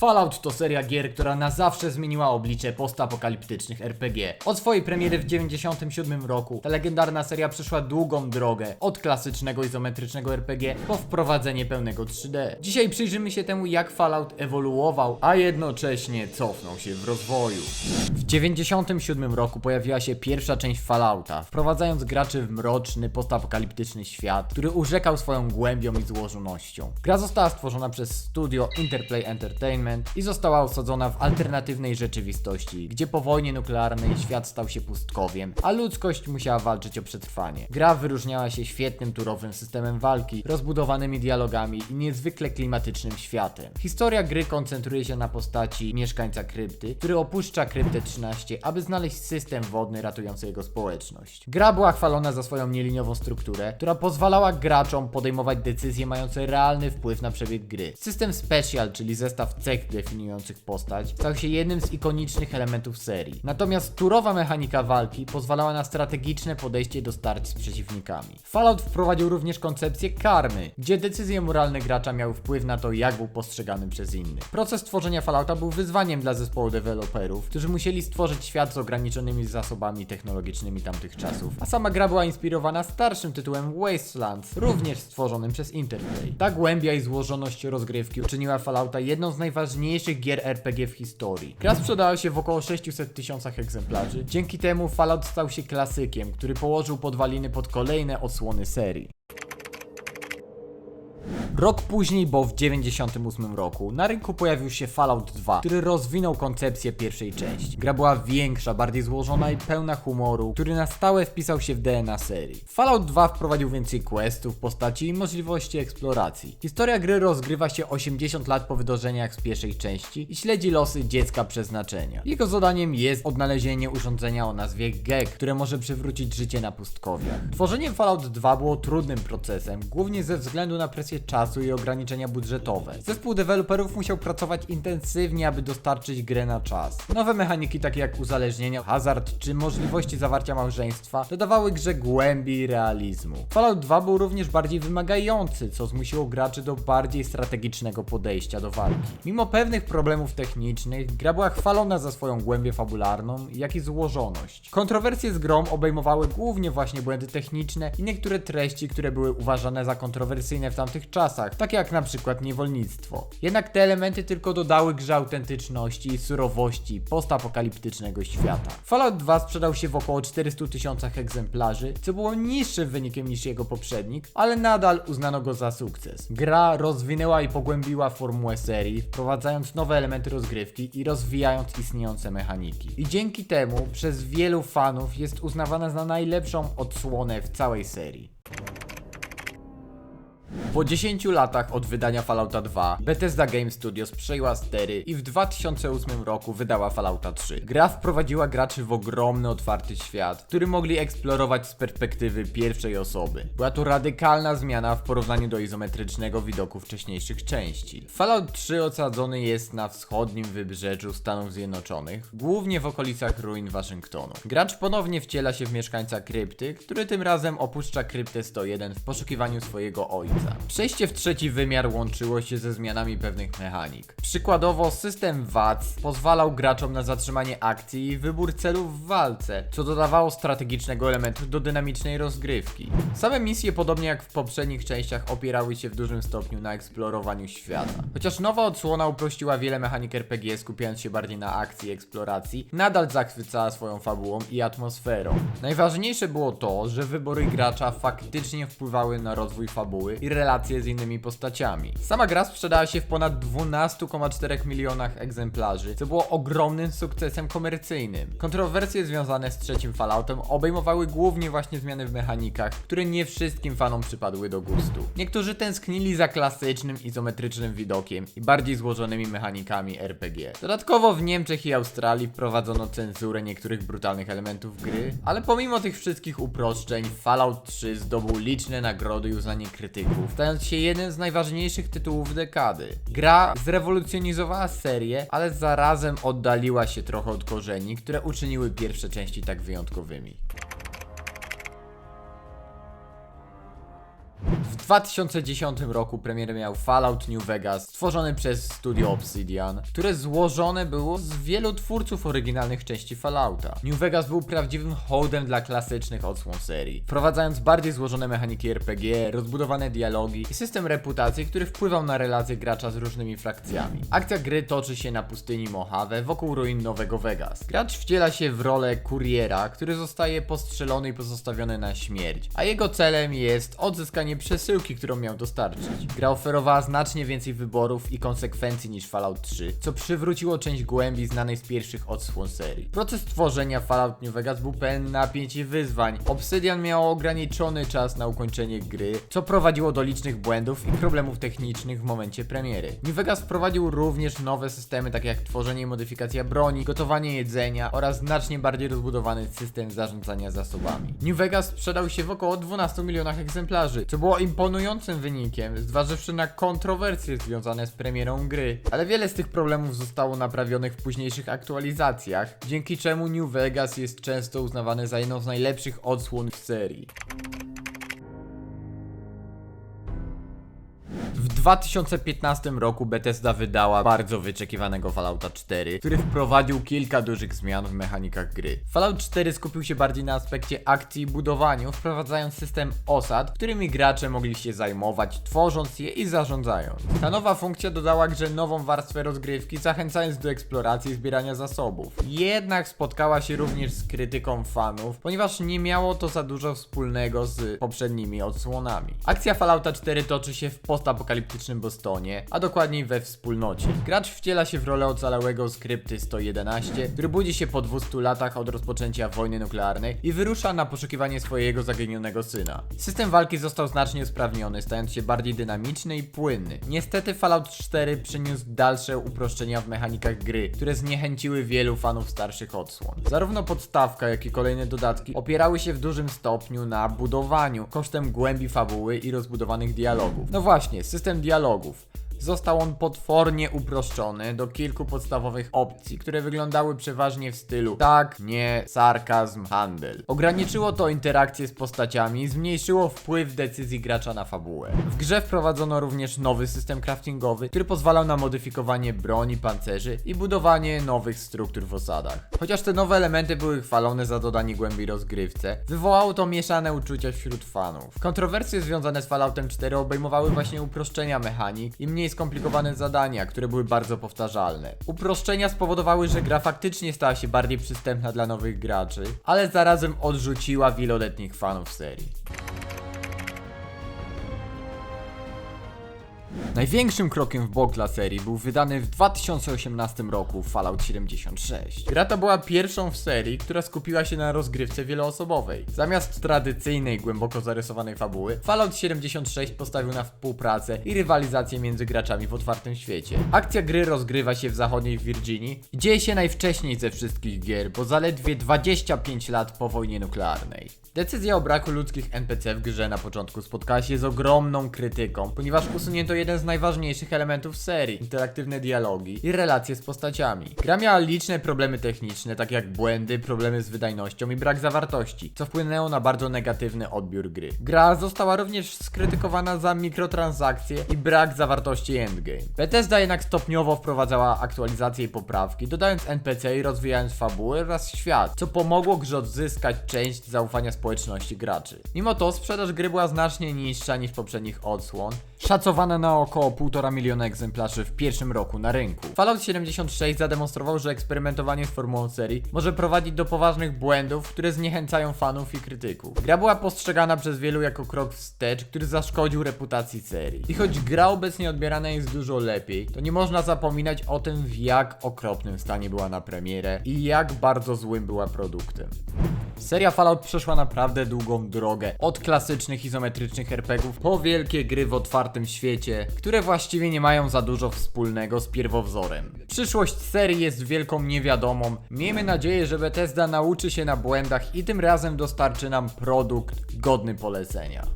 Fallout to seria gier, która na zawsze zmieniła oblicze postapokaliptycznych RPG. Od swojej premiery w 1997 roku ta legendarna seria przeszła długą drogę od klasycznego izometrycznego RPG po wprowadzenie pełnego 3D. Dzisiaj przyjrzymy się temu jak Fallout ewoluował, a jednocześnie cofnął się w rozwoju. W 1997 roku pojawiła się pierwsza część Fallouta, wprowadzając graczy w mroczny, postapokaliptyczny świat, który urzekał swoją głębią i złożonością. Gra została stworzona przez studio Interplay Entertainment i została osadzona w alternatywnej rzeczywistości, gdzie po wojnie nuklearnej świat stał się pustkowiem, a ludzkość musiała walczyć o przetrwanie. Gra wyróżniała się świetnym turowym systemem walki, rozbudowanymi dialogami i niezwykle klimatycznym światem. Historia gry koncentruje się na postaci mieszkańca krypty, który opuszcza kryptę 13, aby znaleźć system wodny ratujący jego społeczność. Gra była chwalona za swoją nieliniową strukturę, która pozwalała graczom podejmować decyzje mające realny wpływ na przebieg gry. System Special, czyli zestaw cech definiujących postać, stał się jednym z ikonicznych elementów serii. Natomiast turowa mechanika walki pozwalała na strategiczne podejście do starć z przeciwnikami. Fallout wprowadził również koncepcję karmy, gdzie decyzje moralne gracza miały wpływ na to, jak był postrzegany przez innych. Proces tworzenia Fallouta był wyzwaniem dla zespołu deweloperów, którzy musieli stworzyć świat z ograniczonymi zasobami technologicznymi tamtych czasów. A sama gra była inspirowana starszym tytułem Wastelands, również stworzonym przez Interplay. Ta głębia i złożoność rozgrywki uczyniła Fallouta jedną z najważniejszych gier RPG w historii. Gra sprzedała się w około 600 tysiącach egzemplarzy. Dzięki temu Fallout stał się klasykiem, który położył podwaliny pod kolejne odsłony serii. Rok później, bo w 98 roku, na rynku pojawił się Fallout 2, który rozwinął koncepcję pierwszej części. Gra była większa, bardziej złożona i pełna humoru, który na stałe wpisał się w DNA serii. Fallout 2 wprowadził więcej questów, postaci i możliwości eksploracji. Historia gry rozgrywa się 80 lat po wydarzeniach z pierwszej części i śledzi losy dziecka przeznaczenia. Jego zadaniem jest odnalezienie urządzenia o nazwie GEG, które może przywrócić życie na pustkowiach. Tworzenie Fallout 2 było trudnym procesem, głównie ze względu na presję czasu i ograniczenia budżetowe. Zespół deweloperów musiał pracować intensywnie, aby dostarczyć grę na czas. Nowe mechaniki takie jak uzależnienia, hazard czy możliwości zawarcia małżeństwa dodawały grze głębi i realizmu. Fallout 2 był również bardziej wymagający, co zmusiło graczy do bardziej strategicznego podejścia do walki. Mimo pewnych problemów technicznych, gra była chwalona za swoją głębię fabularną, jak i złożoność. Kontrowersje z grą obejmowały głównie właśnie błędy techniczne i niektóre treści, które były uważane za kontrowersyjne w tamtych czasach, takie jak na przykład niewolnictwo. Jednak te elementy tylko dodały grze autentyczności i surowości postapokaliptycznego świata. Fallout 2 sprzedał się w około 400 tysiącach egzemplarzy, co było niższym wynikiem niż jego poprzednik, ale nadal uznano go za sukces. Gra rozwinęła i pogłębiła formułę serii, wprowadzając nowe elementy rozgrywki i rozwijając istniejące mechaniki. I dzięki temu przez wielu fanów jest uznawana za najlepszą odsłonę w całej serii. Po 10 latach od wydania Fallouta 2, Bethesda Game Studios przejęła stery i w 2008 roku wydała Fallouta 3. Gra wprowadziła graczy w ogromny, otwarty świat, który mogli eksplorować z perspektywy pierwszej osoby. Była to radykalna zmiana w porównaniu do izometrycznego widoku wcześniejszych części. Fallout 3 osadzony jest na wschodnim wybrzeżu Stanów Zjednoczonych, głównie w okolicach ruin Waszyngtonu. Gracz ponownie wciela się w mieszkańca krypty, który tym razem opuszcza kryptę 101 w poszukiwaniu swojego ojca. Przejście w trzeci wymiar łączyło się ze zmianami pewnych mechanik. Przykładowo system VATS pozwalał graczom na zatrzymanie akcji i wybór celów w walce, co dodawało strategicznego elementu do dynamicznej rozgrywki. Same misje, podobnie jak w poprzednich częściach, opierały się w dużym stopniu na eksplorowaniu świata. Chociaż nowa odsłona uprościła wiele mechanik RPG, skupiając się bardziej na akcji i eksploracji, nadal zachwycała swoją fabułą i atmosferą. Najważniejsze było to, że wybory gracza faktycznie wpływały na rozwój fabuły i relacje z innymi postaciami. Sama gra sprzedała się w ponad 12,4 milionach egzemplarzy, co było ogromnym sukcesem komercyjnym. Kontrowersje związane z trzecim Falloutem obejmowały głównie właśnie zmiany w mechanikach, które nie wszystkim fanom przypadły do gustu. Niektórzy tęsknili za klasycznym, izometrycznym widokiem i bardziej złożonymi mechanikami RPG. Dodatkowo w Niemczech i Australii wprowadzono cenzurę niektórych brutalnych elementów gry, ale pomimo tych wszystkich uproszczeń, Fallout 3 zdobył liczne nagrody i uznanie krytyków, stając się jednym z najważniejszych tytułów dekady. Gra zrewolucjonizowała serię, ale zarazem oddaliła się trochę od korzeni, które uczyniły pierwsze części tak wyjątkowymi. W 2010 roku premierę miał Fallout New Vegas, stworzony przez studio Obsidian, które złożone było z wielu twórców oryginalnych części Fallouta. New Vegas był prawdziwym hołdem dla klasycznych odsłon serii, wprowadzając bardziej złożone mechaniki RPG, rozbudowane dialogi i system reputacji, który wpływał na relacje gracza z różnymi frakcjami. Akcja gry toczy się na pustyni Mojave wokół ruin Nowego Vegas. Gracz wciela się w rolę kuriera, który zostaje postrzelony i pozostawiony na śmierć, a jego celem jest odzyskanie przesyłki, którą miał dostarczyć. Gra oferowała znacznie więcej wyborów i konsekwencji niż Fallout 3, co przywróciło część głębi znanej z pierwszych odsłon serii. Proces tworzenia Fallout New Vegas był pełen napięć i wyzwań. Obsidian miał ograniczony czas na ukończenie gry, co prowadziło do licznych błędów i problemów technicznych w momencie premiery. New Vegas wprowadził również nowe systemy, takie jak tworzenie i modyfikacja broni, gotowanie jedzenia oraz znacznie bardziej rozbudowany system zarządzania zasobami. New Vegas sprzedał się w około 12 milionach egzemplarzy, co było imponującym wynikiem, zważywszy na kontrowersje związane z premierą gry. Ale wiele z tych problemów zostało naprawionych w późniejszych aktualizacjach, dzięki czemu New Vegas jest często uznawany za jedną z najlepszych odsłon w serii. 2015 roku Bethesda wydała bardzo wyczekiwanego Fallouta 4, który wprowadził kilka dużych zmian w mechanikach gry. Fallout 4 skupił się bardziej na aspekcie akcji i budowaniu, wprowadzając system osad, którymi gracze mogli się zajmować, tworząc je i zarządzając. Ta nowa funkcja dodała grze nową warstwę rozgrywki, zachęcając do eksploracji i zbierania zasobów. Jednak spotkała się również z krytyką fanów, ponieważ nie miało to za dużo wspólnego z poprzednimi odsłonami. Akcja Fallouta 4 toczy się w postapokaliptycznym Bostonie, a dokładniej we wspólnocie. Gracz wciela się w rolę ocalałego skrypty 111, który budzi się po 200 latach od rozpoczęcia wojny nuklearnej i wyrusza na poszukiwanie swojego zaginionego syna. System walki został znacznie usprawniony, stając się bardziej dynamiczny i płynny. Niestety Fallout 4 przyniósł dalsze uproszczenia w mechanikach gry, które zniechęciły wielu fanów starszych odsłon. Zarówno podstawka, jak i kolejne dodatki opierały się w dużym stopniu na budowaniu kosztem głębi fabuły i rozbudowanych dialogów. No właśnie, system dialogów. Został on potwornie uproszczony do kilku podstawowych opcji, które wyglądały przeważnie w stylu tak, nie, sarkazm, handel. Ograniczyło to interakcje z postaciami zmniejszyło wpływ decyzji gracza na fabułę. W grze wprowadzono również nowy system craftingowy, który pozwalał na modyfikowanie broni, pancerzy i budowanie nowych struktur w osadach. Chociaż te nowe elementy były chwalone za dodanie głębi rozgrywce, wywołało to mieszane uczucia wśród fanów. Kontrowersje związane z Falloutem 4 obejmowały właśnie uproszczenia mechanik i mniej skomplikowane zadania, które były bardzo powtarzalne. Uproszczenia spowodowały, że gra faktycznie stała się bardziej przystępna dla nowych graczy, ale zarazem odrzuciła wieloletnich fanów serii. Największym krokiem w bok dla serii był wydany w 2018 roku Fallout 76. Gra ta była pierwszą w serii, która skupiła się na rozgrywce wieloosobowej. Zamiast tradycyjnej, głęboko zarysowanej fabuły, Fallout 76 postawił na współpracę i rywalizację między graczami w otwartym świecie. Akcja gry rozgrywa się w zachodniej Virginii i dzieje się najwcześniej ze wszystkich gier, bo zaledwie 25 lat po wojnie nuklearnej. Decyzja o braku ludzkich NPC w grze na początku spotkała się z ogromną krytyką, ponieważ usunięto jeden z najważniejszych elementów serii interaktywne dialogi i relacje z postaciami. Gra miała liczne problemy techniczne, takie jak błędy, problemy z wydajnością i brak zawartości, co wpłynęło na bardzo negatywny odbiór gry. Gra została również skrytykowana za mikrotransakcje i brak zawartości endgame. Bethesda jednak stopniowo wprowadzała aktualizacje i poprawki, dodając NPC i rozwijając fabułę oraz świat, co pomogło grze odzyskać część zaufania społeczności graczy. Mimo to sprzedaż gry była znacznie niższa niż poprzednich odsłon, szacowana na około 1,5 miliona egzemplarzy w pierwszym roku na rynku. Fallout 76 zademonstrował, że eksperymentowanie z formułą serii może prowadzić do poważnych błędów, które zniechęcają fanów i krytyków. Gra była postrzegana przez wielu jako krok wstecz, który zaszkodził reputacji serii. I choć gra obecnie odbierana jest dużo lepiej, to nie można zapominać o tym, w jak okropnym stanie była na premierę i jak bardzo złym była produktem. Seria Fallout przeszła naprawdę długą drogę. Od klasycznych izometrycznych RPGów po wielkie gry w otwartym świecie, które właściwie nie mają za dużo wspólnego z pierwowzorem. Przyszłość serii jest wielką niewiadomą. Miejmy nadzieję, że Bethesda nauczy się na błędach i tym razem dostarczy nam produkt godny polecenia.